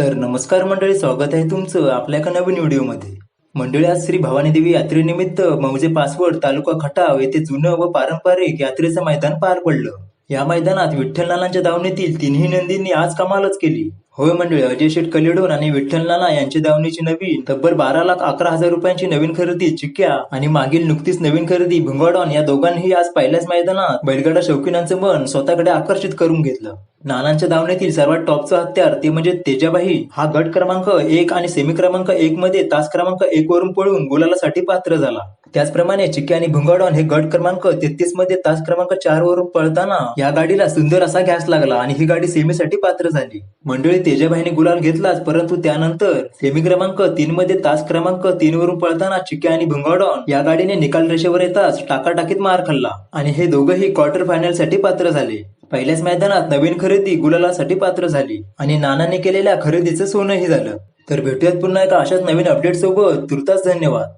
तर नमस्कार मंडळी स्वागत आहे तुमचं आपल्या एका नवीन व्हिडिओमध्ये. मंडळी आज श्री भवानी देवी यात्रेनिमित्त मौजे पासवड तालुका खटाव येथे जुनं व पारंपरिक यात्रेचं मैदान पार पडलं. या मैदानात विठ्ठल नानांच्या तिन्ही नंदींनी आज कमालच केली. होय मंडळी अजय शेठ कलिडोन आणि विठ्ठल नाना यांच्या धावणीची नवीन तब्बल बारा लाख अकरा हजार रुपयांची नवीन खरेदी चिक्क्या आणि मागील नुकतीच नवीन खरेदी भुंगाडॉन या दोघांनीही आज पहिल्याच मैदानात बैलगाडा शौकीनांचं मन स्वतःकडे आकर्षित करून घेतलं. नानांच्या दावणीतील सर्वात टॉपचं हत्यार ते म्हणजे तेजाबाई. हा गट क्रमांक एक आणि सेमी क्रमांक एक मध्ये तास क्रमांक एक वरून पळून गुलालासाठी पात्र झाला. त्याचप्रमाणे चिक्की आणि भुंगाडॉन हे गट क्रमांक तेहतीसमध्ये तास क्रमांक चार वरून पळताना या गाडीला सुंदर असा गॅस लागला आणि ही गाडी सेमीसाठी पात्र झाली. मंडळी तेजाबाईने गुलाल घेतलाच परंतु त्यानंतर सेमी क्रमांक तीन मध्ये तास क्रमांक तीन वरून पळताना चिक्की आणि भुंगाडॉन या गाडीने निकाल रेषेवर येताच टाकाटाकीत मार खाल्ला आणि हे दोघंही क्वार्टर फायनलसाठी पात्र झाले. पहिल्याच मैदानात नवीन खरेदी गुलालासाठी पात्र झाली आणि नानाने केलेल्या खरेदीचं सोनंही झालं. तर भेटूयात पुन्हा एका अशाच नवीन अपडेट सोबत. तुर्तास धन्यवाद.